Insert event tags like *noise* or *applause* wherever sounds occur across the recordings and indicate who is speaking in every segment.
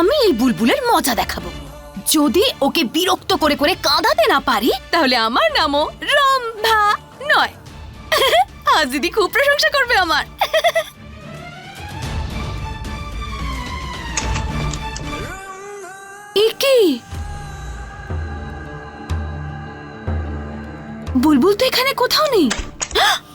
Speaker 1: আমি
Speaker 2: এই বুলবুলের মজা দেখাবো। যদি ওকে বিরক্ত করে করে কাঁদাতে না পারি, তাহলে আমার নামও রম্ভা নয়। *laughs* আজ দিদি খুব প্রশংসা করবে আমার। *laughs* এ বুলবুল তো এখানে কোথাও নেই। *gasps*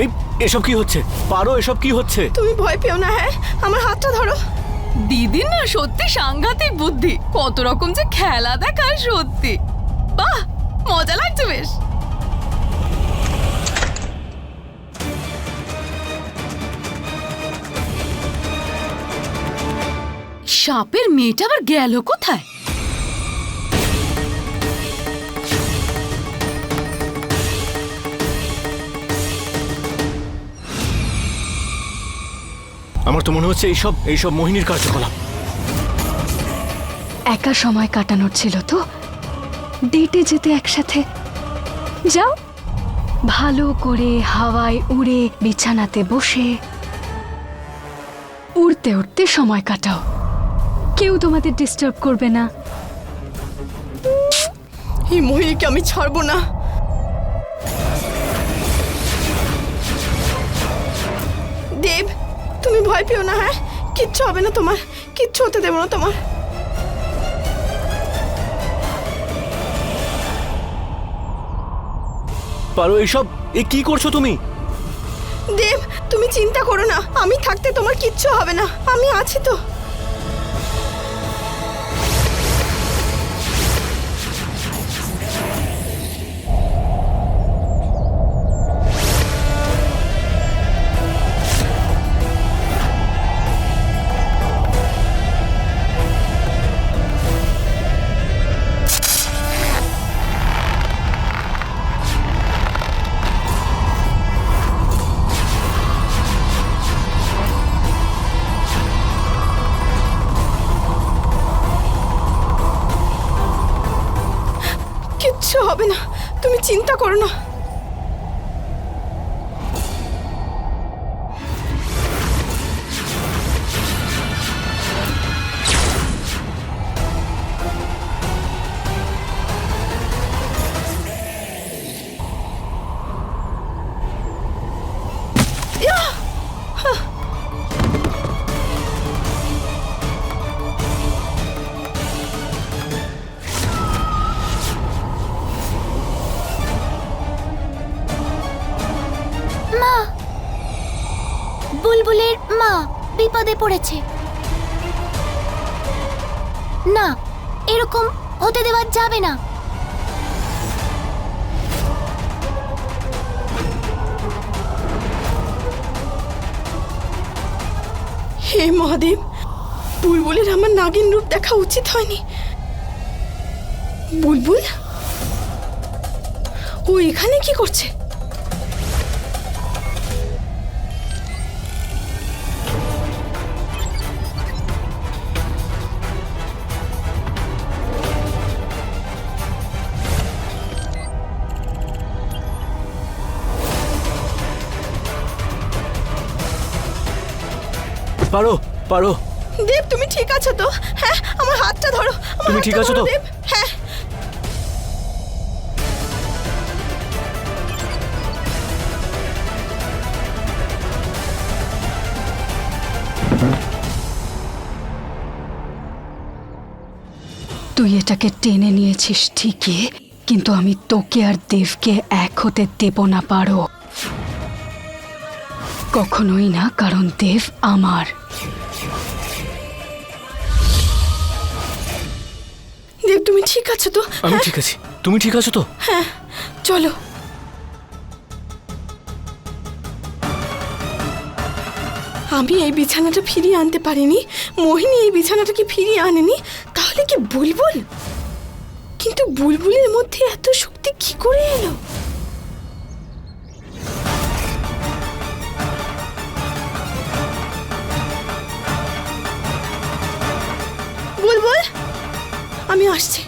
Speaker 3: এই এসব কি হচ্ছে? পারো এসব কি হচ্ছে?
Speaker 4: তুমি ভয় পেও না হ্যাঁ? আমার হাতটা ধরো।
Speaker 2: দিদির না সত্যি সাংঘাতিক বুদ্ধি। কত রকম যে খেলা দেখায় সত্যি। বাহ মজা লাগছে বেশ। সাপের মেয়েটা আবার গেল কোথায়?
Speaker 3: আমার তো মনে হচ্ছে এইসব এইসব মোহিনীর কার্যকলাপ।
Speaker 5: একা সময় কাটানোর ছিল তো। ডেটে যেতে একসাথে। যাও। ভালো করে হাওয়ায় উড়ে বিছানাতে বসে। উড়তে উড়তে সময় কাটাও। কেউ তোমাদের ডিস্টার্ব করবে না।
Speaker 4: এই মহিলাকে আমি ছাড়বো না। দেব তুমি ভয় পেও না হ্যাঁ? কিচ্ছু হবে না তোমার। কিচ্ছু হতে দেবো না তোমার।
Speaker 3: পারো এইসব এ কি করছ তুমি?
Speaker 4: দেব তুমি চিন্তা করো না। আমি থাকতে তোমার কিচ্ছু হবে না। আমি আছি তো। চিন্তা
Speaker 1: বুলবুলের মা বিপদে পড়েছে। না, এরকম হতে দেওয়া যাবে না।
Speaker 4: হে মহাদেব, বুলবুলের আমার নাগিন রূপ দেখা উচিত হয়নি। বুলবুল, ও এখানে কি করছে?
Speaker 3: পারো পারো।
Speaker 4: দেব তুমি ঠিক আছো তো? হ্যাঁ আমার হাতটা ধরো। আমার
Speaker 3: তুমি
Speaker 4: হাতটা
Speaker 3: ঠিক আছো
Speaker 4: ধরো,
Speaker 3: তো?
Speaker 4: দেব। হ্যাঁ।
Speaker 5: তুই এটাকে টেনে নিয়েছিস ঠিকই কিন্তু আমি তোকে আর দেবকে এক হতে দেব না পারো। কখনোই না কারণ দেব আমার।
Speaker 4: দেব তুমি ঠিক আছো তো?
Speaker 3: আমি
Speaker 4: হ্যাঁ?
Speaker 3: ঠিক আছি। তুমি ঠিক আছো তো?
Speaker 4: হ্যাঁ চলো। আমি এই বিছানাটা ফিরিয়ে আনতে পারিনি। মোহিনী এই বিছানাটা কি ফিরিয়ে আনেনি? তাহলে কি বুলবুল? কিন্তু বুলবুলের মধ্যে এত শক্তি কি করে এলো? আসছি।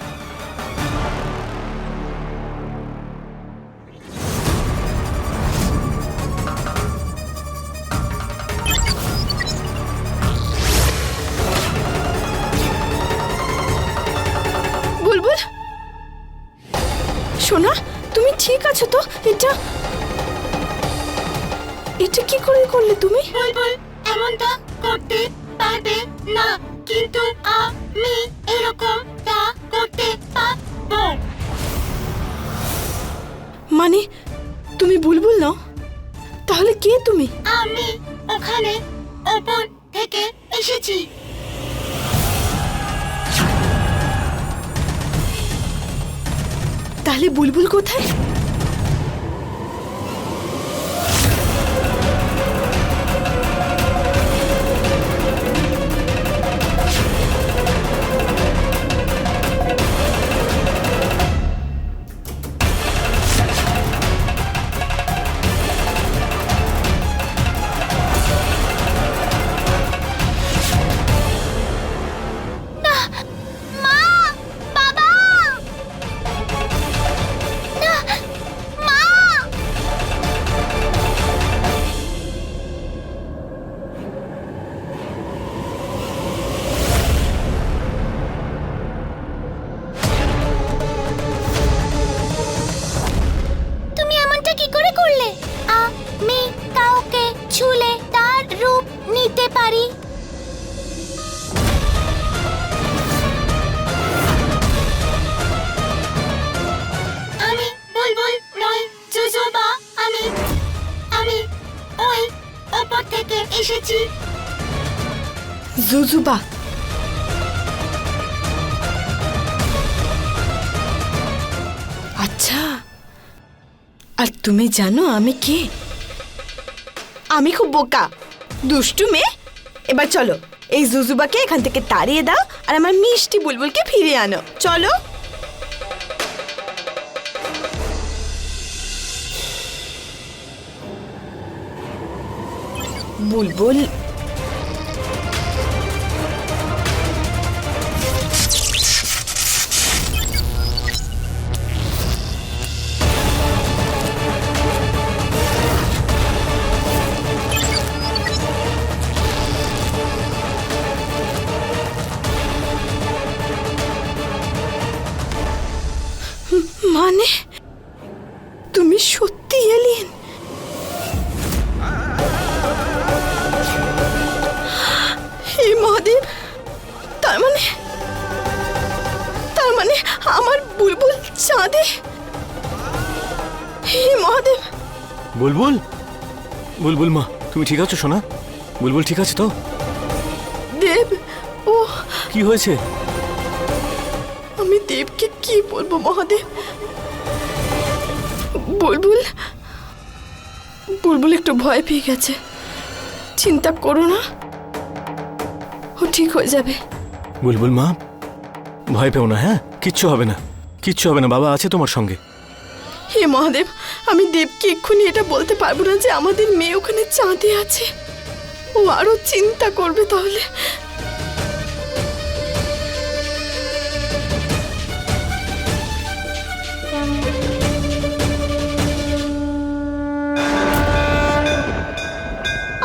Speaker 4: বুলবুল! সোনা, তুমি ঠিক আছো তো? এটা এটা কি করে করলে তুমি?
Speaker 1: বুলবুল, এমনটা করতে পারবে না, কিন্তু আমি এরকমটা করতে পারব
Speaker 4: মানে তুমি বুলবুল নাও? তাহলে কে তুমি?
Speaker 1: আমি ওখানে ওপর থেকে এসেছি।
Speaker 4: তাহলে বুলবুল কোথায়?
Speaker 1: জুজুবা
Speaker 4: আচ্ছা আর তুমি জানো আমি কে? আমি খুব বোকা, দুষ্টু মেয়ে। এবার চলো, এই জুজুবাকে এখান থেকে তাড়িয়ে দাও আর আমার মিষ্টি বুলবুলকে ফিরিয়ে আনো। চলো। বুলবুল বুলবুল?
Speaker 3: বুলবুল মা তুমি ঠিক আছো সোনা? বুলবুল ঠিক আছে তো?
Speaker 4: দেব ও।
Speaker 3: কি হয়েছে?
Speaker 4: আমি দেবকে কি বলব মহাদেব? বুলবুল বুলবুল একটু ভয় পেয়ে গেছে। চিন্তা করো না। ও ঠিক হয়ে যাবে।
Speaker 3: বুলবুল মা ভয় পেও না হ্যাঁ? কিচ্ছু হবে না। কিচ্ছু হবে না বাবা আছে তোমার সঙ্গে।
Speaker 4: হে মহাদেব আমি দেবকে এক্ষুনি এটা বলতে পারব না যে আমাদের মেয়ে ওখানে চাঁদে আছে। ও আরও চিন্তা করবে তাহলে।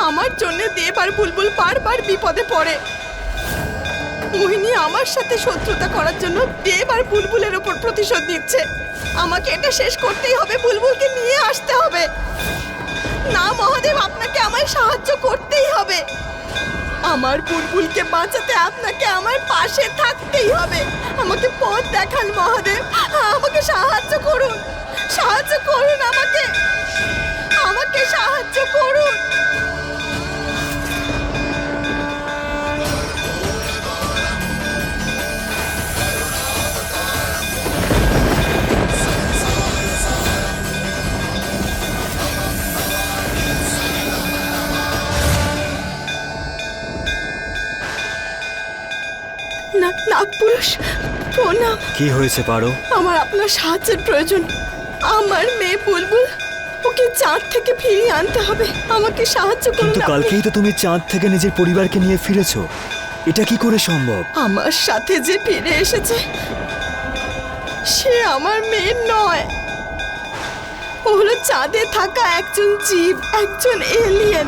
Speaker 4: আমার জন্য দেব আর বুলবুল বারবার বিপদে পড়ে। মোহিনী আমার সাথে শত্রুতা করার জন্য দেব বুলবুলের ওপর প্রতিশোধ নিচ্ছে। আমাকে এটা শেষ করতেই হবে, বুলবুলকে নিয়ে আসতে হবে। না, মহাদেব, আপনাকে আমায় সাহায্য করতেই হবে। আমার বুলবুলকে বাঁচাতে আপনাকে আমার পাশে থাকতেই হবে। আমাকে পথ দেখান, মহাদেব। আমাকে সাহায্য করুন। সাহায্য করুন আমাকে। নাগপুরুষ প্রণাম।
Speaker 6: কি হয়েছে পারো?
Speaker 4: আমার আপনার সাহায্যের প্রয়োজন। আমার মেয়ে বুলবুল ওকে চাঁদ থেকে ফিরিয়ে আনতে হবে। আমাকে সাহায্য করুন
Speaker 6: কিন্তু। কালকেই তো তুমি চাঁদ থেকে নিজের পরিবারকে নিয়ে ফিরেছো। এটা কি করে সম্ভব?
Speaker 4: আমার সাথে যে ফিরে এসেছে সে আমার মেয়ে নয়। ও হলো চাঁদে থাকা একজন জীব একজন এলিয়েন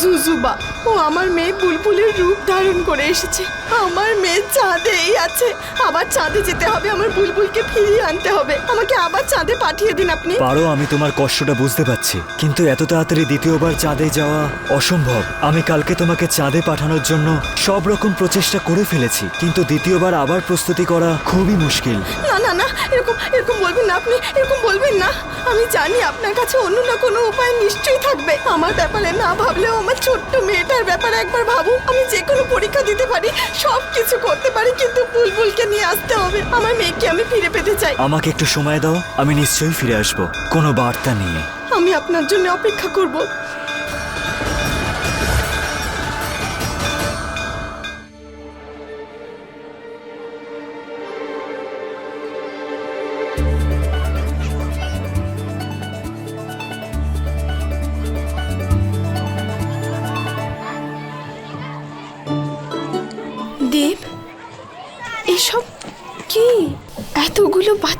Speaker 4: জুজুবা ও আমার মেয়ে বুলবুলের রূপ ধারণ করে এসেছে। আমার মেয়ে চাঁদেই আছে। আবার চাঁদে যেতে হবে আমার বুলবুলকে ফিরিয়ে আনতে হবে। আমাকে আবার চাঁদে পাঠিয়ে দিন আপনি।
Speaker 6: পারো আমি তোমার কষ্টটা বুঝতে পারছি। কিন্তু এত তাড়াতাড়ি দ্বিতীয়বার চাঁদে যাওয়া অসম্ভব। আমি কালকে তোমাকে চাঁদে পাঠানোর জন্য সব রকম প্রচেষ্টা করে ফেলেছি। কিন্তু দ্বিতীয়বার আবার প্রস্তুতি করা খুবই মুশকিল।
Speaker 4: না না না এরকম এরকম বলবেন না আপনি এরকম বলবেন না। আমি জানি আপনার কাছে অন্য না কোনো উপায় নিশ্চয়ই থাকবে। আমার ব্যাপারে না ভাবলেও আমার ছোট্ট মেয়েটার ব্যাপারে একবার ভাবো আমি যে কোনো পরীক্ষা দিতে পারি সব কিছু করতে পারি কিন্তু বুলবুলকে নিয়ে আসতে হবে। আমার মেয়েকে আমি ফিরে পেতে চাই।
Speaker 6: আমাকে একটু সময় দাও আমি নিশ্চয়ই ফিরে আসব। কোনো বার্তা নিয়ে
Speaker 4: আমি আপনার জন্য অপেক্ষা করব।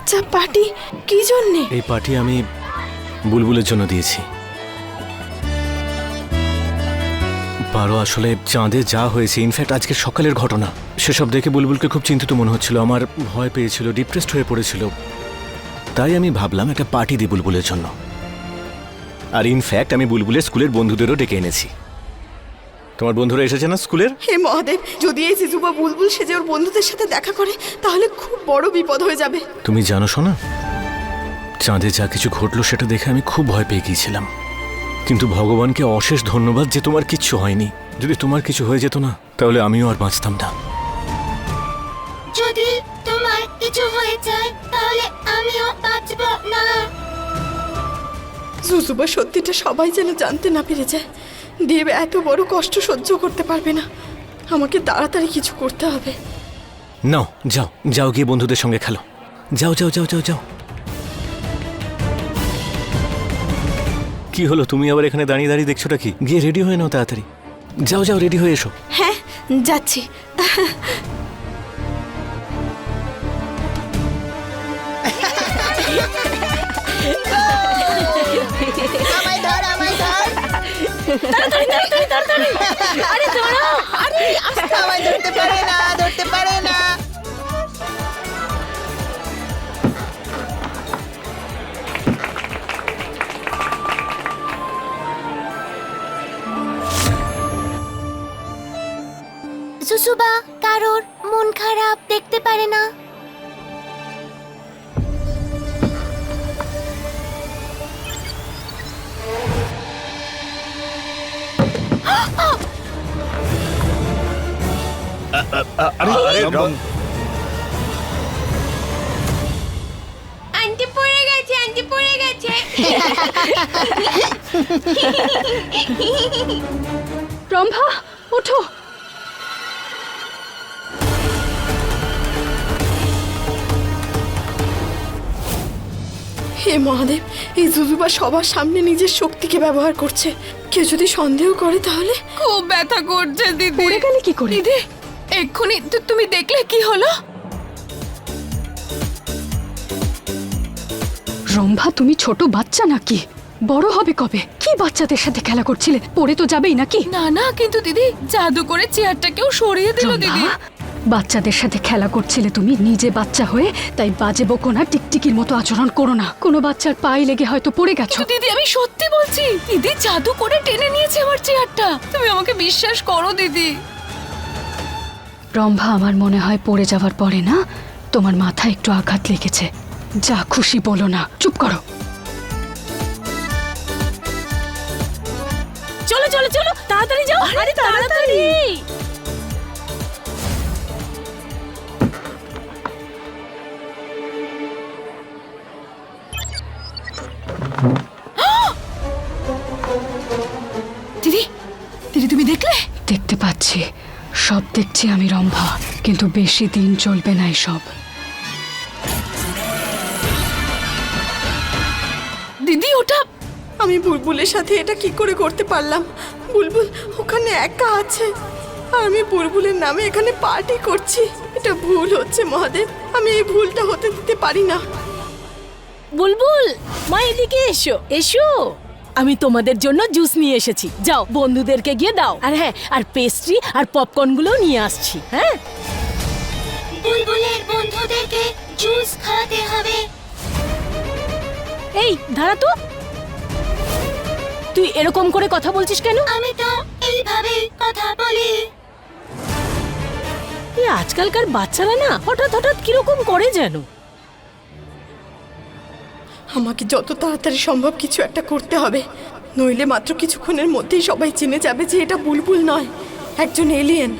Speaker 4: বাচ্চা পার্টি কি জন্যে?
Speaker 3: এই পার্টি আমি বুলবুলের জন্য দিয়েছি। পারো আসলে চাঁদে যা হয়েছে, ইনফ্যাক্ট আজকে সকালের ঘটনা, সেসব দেখে বুলবুলকে খুব চিন্তিত মনে হচ্ছিল, আমার ভয় পেয়েছিল, ডিপ্রেসড হয়ে পড়েছিল। তাই আমি ভাবলাম একটা পার্টি দিই বুলবুলের জন্য। আর ইনফ্যাক্ট আমি বুলবুলের স্কুলের বন্ধুদেরও ডেকে এনেছি। তোমার বন্ধুরা এসেছে না স্কুলের?
Speaker 4: হে মহাদেব যদি এই জিজুবা বুলবুল সেজে ওর বন্ধুদের সাথে দেখা করে তাহলে খুব বড় বিপদ হয়ে যাবে।
Speaker 3: তুমি জানো শোনা চাঁদে যা কিছু ঘটলো সেটা দেখে আমি খুব ভয় পেয়ে গিয়েছিলাম। কিন্তু ভগবানকে অশেষ ধন্যবাদ যে তোমার কিচ্ছু হয়নি। যদি তোমার কিছু হয়ে যেত না তাহলে আমিও আর বাঁচতাম না।
Speaker 1: যদি তোমার কিছু হয়ে যায় তাহলে আমিও বাঁচব না।
Speaker 4: জুজুবা সত্যিটা সবাই যেন জানতে না পেরে যায়। দেব এত বড় কষ্ট সহ্য করতে পারবে না। আমাকে তাড়াতাড়ি কিছু করতে হবে।
Speaker 3: নাও যাও যাও গিয়ে বন্ধুদের সঙ্গে খেলো। যাও যাও যাও যাও যাও। কি হলো তুমি আবার এখানে দাঁড়িয়ে দাঁড়িয়ে দেখছোটা কি? গিয়ে রেডি হয়ে নাও তাড়াতাড়ি। যাও যাও রেডি হয়ে এসো।
Speaker 4: হ্যাঁ যাচ্ছি। *laughs*
Speaker 7: আরে আমায় ধরতে পারে না ধরতে পারে না
Speaker 1: সুসুবা, কারোর মন খারাপ দেখতে পারে না।
Speaker 8: আন্টি পড়ে গেছে আন্টি পড়ে গেছে।
Speaker 5: রম্ভা ওঠো।
Speaker 4: হে মহাদেব এই জুজুবা সবার সামনে নিজের শক্তিকে ব্যবহার করছে। কেউ যদি সন্দেহ করে তাহলে?
Speaker 2: খুব ব্যথা করছে দিদি।
Speaker 5: পড়ে গেলে কি করে?
Speaker 2: দিদি এক্ষুনি তু- তুমি দেখলে কি হলো?
Speaker 5: রম্ভা তুমি ছোট বাচ্চা নাকি? বড় হবে কবে? কি বাচ্চাদের সাথে খেলা করছিলে? পড়ে তো যাবেই নাকি?
Speaker 2: না না কিন্তু দিদি জাদু করে চেয়ারটাকেও সরিয়ে দিল দিদি।
Speaker 5: বাচ্চাদের সাথে খেলা করছিলে তুমি? নিজে বাচ্চা হয়ে তাই বাজে বকো না টিকটিকির মতো আচরণ করো না। কোনো বাচ্চার পায়ে লেগে হয়তো পড়ে গেছো।
Speaker 2: দিদি আমি সত্যি বলছি দিদি জাদু করে টেনে নিয়েছে আমার চেয়ারটা। তুমি আমাকে বিশ্বাস করো দিদি।
Speaker 5: রম্ভা আমার মনে হয় পড়ে যাওয়ার পরে না তোমার মাথায় একটু আঘাত লেগেছে। যা খুশি বলো না। চুপ করো।
Speaker 2: চলো চলো চলো তাড়াতাড়ি যাও। আরে তাড়াতাড়ি। দিদি দিদি তুমি দেখলে?
Speaker 5: দেখতে পাচ্ছি। সব দেখছি আমি রম্ভা কিন্তু বেশি দিন চলবে না এসব।
Speaker 2: দিদি ওটা
Speaker 4: আমি বুলবুলের সাথে এটা কি করে করতে পারলাম? বুলবুল ওখানে একা আছে। আর আমি বুলবুলের নামে এখানে পার্টি করছি। এটা ভুল হচ্ছে মহাদেব। আমি এই ভুলটা হতে দিতে পারি না।
Speaker 9: বুলবুল মা এদিকে এসো। এসো। আমি তোমাদের জন্য জুস নিয়ে এসেছি। যাও বন্ধুদেরকে গিয়ে দাও। আর হ্যাঁ আর পেস্ট্রি আর পপকর্নগুলো নিয়ে আসছি হ্যাঁ?
Speaker 1: বুলবুলের বন্ধুদেরকে জুস খাওয়াতে হবে।
Speaker 9: এই দাঁড়া তো। তুই এরকম করে কথা বলছিস কেন?
Speaker 1: আমি তো এইভাবে কথা বলি।
Speaker 9: এই আজকালকার বাচ্চারা না হঠাৎ হঠাৎ কীরকম করে যেন?
Speaker 4: আমাকে যত তাড়াতাড়ি সম্ভব কিছু একটা করতে হবে। নইলে মাত্র কিছুক্ষণের মধ্যেই সবাই চিনে যাবে যে এটা বুলবুল নয় একজন এলিয়েন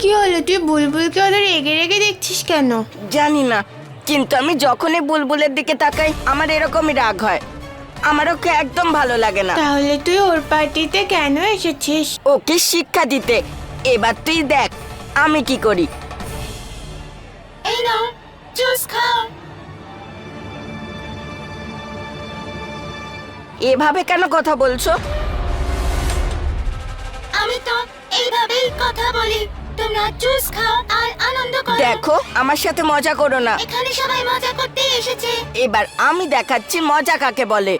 Speaker 8: কি হলো? তুই বুলবুলকে ওদের রেগে রেগে দেখছিস কেন?
Speaker 7: জানি না কিন্তু আমি যখনই বুলবুলের দিকে তাকাই আমার এরকমই রাগ হয়। আমার ওকে একদম ভালো লাগে না।
Speaker 8: তাহলে তুই ওর পার্টিতে কেন এসেছিস?
Speaker 7: ওকে শিক্ষা দিতে। এবার তুই দেখ আমি কি করি?
Speaker 1: জুস খাও
Speaker 7: এভাবে কেন কথা বলছো?
Speaker 1: আমি তো এইভাবেই কথা বলি। তোমরা জুস খাও আর আনন্দ করো।
Speaker 7: দেখো আমার সাথে মজা করো না।
Speaker 1: এখানে সবাই মজা করতে এসেছে।
Speaker 7: এবার আমি দেখাচ্ছি মজা কাকে বলে।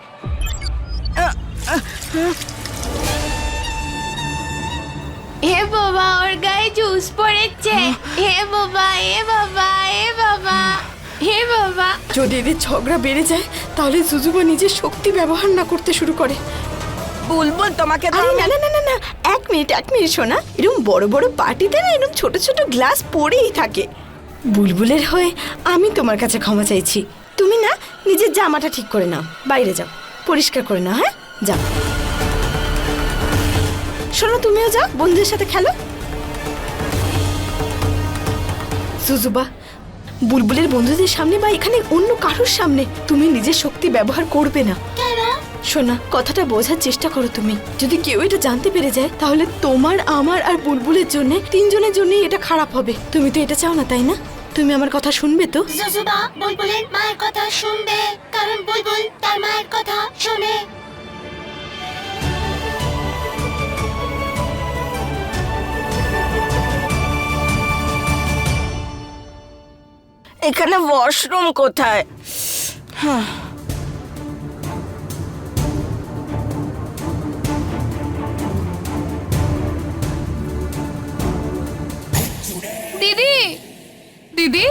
Speaker 8: হে বাবা ওর গায়ে জুস পড়েছে। হে বাবা হে বাবা হে বাবা হে বাবা।
Speaker 4: যদি এদের ঝগড়া বেড়ে যায় তাহলে সুজুবা নিজের শক্তি ব্যবহার না করতে শুরু করে।
Speaker 7: বুলবুল তোমাকে
Speaker 4: আরে না না না না না এক মিনিট এক মিনিট শোনা এরকম বড় বড় পার্টিতে না এরকম ছোট ছোট গ্লাস পড়েই থাকে। বুলবুলের হয়ে আমি তোমার কাছে ক্ষমা চাইছি। তুমি না নিজের জামাটা ঠিক করে নাও। বাইরে যাও। পরিষ্কার করে নাও হ্যাঁ? যাও। শোনো তুমিও যাও বন্ধুদের সাথে খেলো। সুজুবা বুলবুলের বন্ধুদের সামনে বা এখানে অন্য কারোর সামনে তুমি নিজের শক্তি ব্যবহার করবে না। শোনা কথাটা বোঝার চেষ্টা করো তুমি। যদি কেউ এটা জানতে পেরে যায় তাহলে তোমার আমার আর বুলবুলের জন্য তিনজনের জন্যই এটা খারাপ হবে। তুমি তো এটা চাও না তাই না? তুমি আমার কথা শুনবে তো?
Speaker 1: জুজুবা বুলবুলের মায়ের কথা শুনবে কারণ বুলবুল তার মায়ের কথা শোনে।
Speaker 7: এখানে ওয়াশরুম কোথায়?
Speaker 2: দিদি দিদি?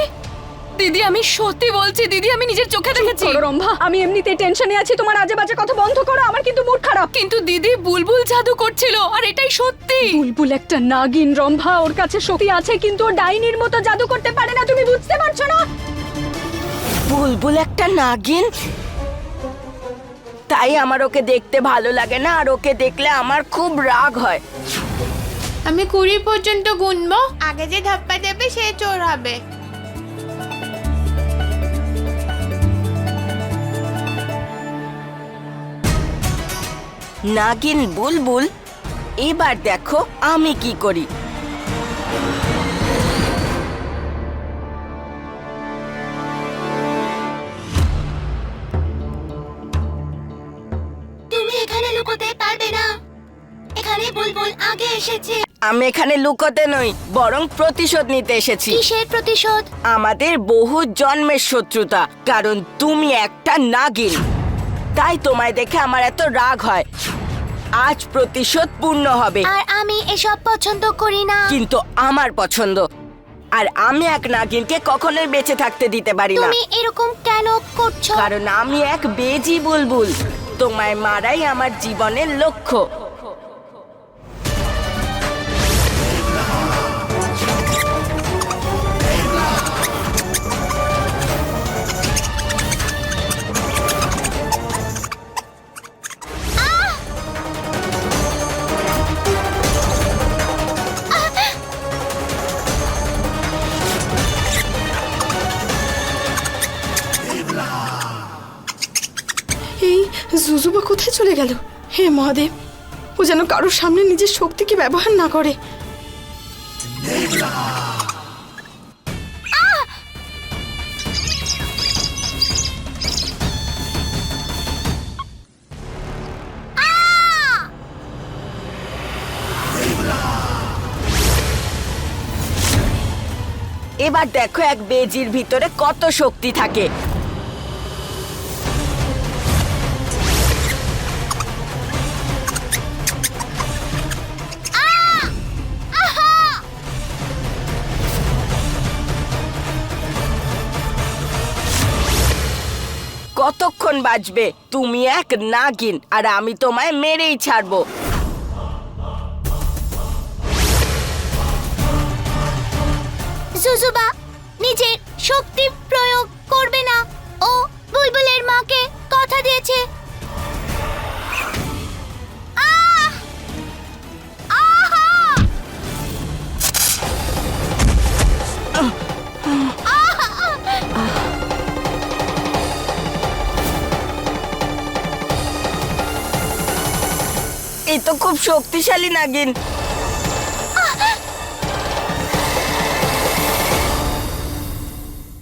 Speaker 2: দিদি আমি সত্যি বলছি দিদি আমি নিজের চোখে দেখেছি।
Speaker 5: রম্ভা। আমি এমনিতেই টেনশনে আছি তোমার আজে বাজে কথা বন্ধ করো আমার কিন্তু মুড খারাপ।
Speaker 2: কিন্তু দিদি বুলবুল জাদু করছিল আর এটাই সত্যি।
Speaker 5: বুলবুল একটা নাগিন রম্ভা ওর কাছে শক্তি আছে কিন্তু ও ডাইনির মতো জাদু করতে পারে না তুমি বুঝতে পারছ না?
Speaker 7: বুলবুল একটা নাগিন? তাই আমার ওকে দেখতে ভালো লাগে না আর ওকে দেখলে আমার খুব রাগ হয়।
Speaker 8: আমি কুড়ি পর্যন্ত গুনবো আগে যে ধাপ্পা দেবে সে চোর হবে।
Speaker 7: নাগিন বুলবুল এবার দেখো আমি কি করি।
Speaker 1: তুমি এখানে লুকোতে পারবে না। এখানে বুলবুল আগে এসেছে।
Speaker 7: আমি এখানে লুকোতে নই বরং প্রতিশোধ নিতে এসেছি।
Speaker 1: কিসের প্রতিশোধ?
Speaker 7: আমাদের বহু জন্মের শত্রুতা কারণ তুমি একটা নাগিন। তাই তোমায় দেখে আমার এত রাগ হয়। আজ প্রতিশোধ পূর্ণ হবে।
Speaker 1: আর আমি এসব পছন্দ করি না।
Speaker 7: কিন্তু আমার পছন্দ। আর আমি এক নাগিনকে কখনোই বেঁচে থাকতে দিতে পারি না।
Speaker 1: তুমি এরকম কেন করছ?
Speaker 7: কারণ আমি এক বেজি বুলবুল। তোমায় মারাই আমার জীবনের লক্ষ্য।
Speaker 4: জুজুবা কোথায় চলে গেল? হে মহাদেব, ও যেন কারোর সামনে নিজের শক্তিকে ব্যবহার না করে।
Speaker 7: এবার দেখো এক বেজির ভিতরে কত শক্তি থাকে। কতক্ষণ বাজবে? তুমি এক নাগিন, আর আমি তোমায় মেরেই ছাড়বো।
Speaker 10: জুজুবা, নিজের শক্তি প্রয়োগ করবে না। ও বুলবুলের মাকে কথা দিয়েছে।
Speaker 7: এই তো খুব শক্তিশালী নাগিন।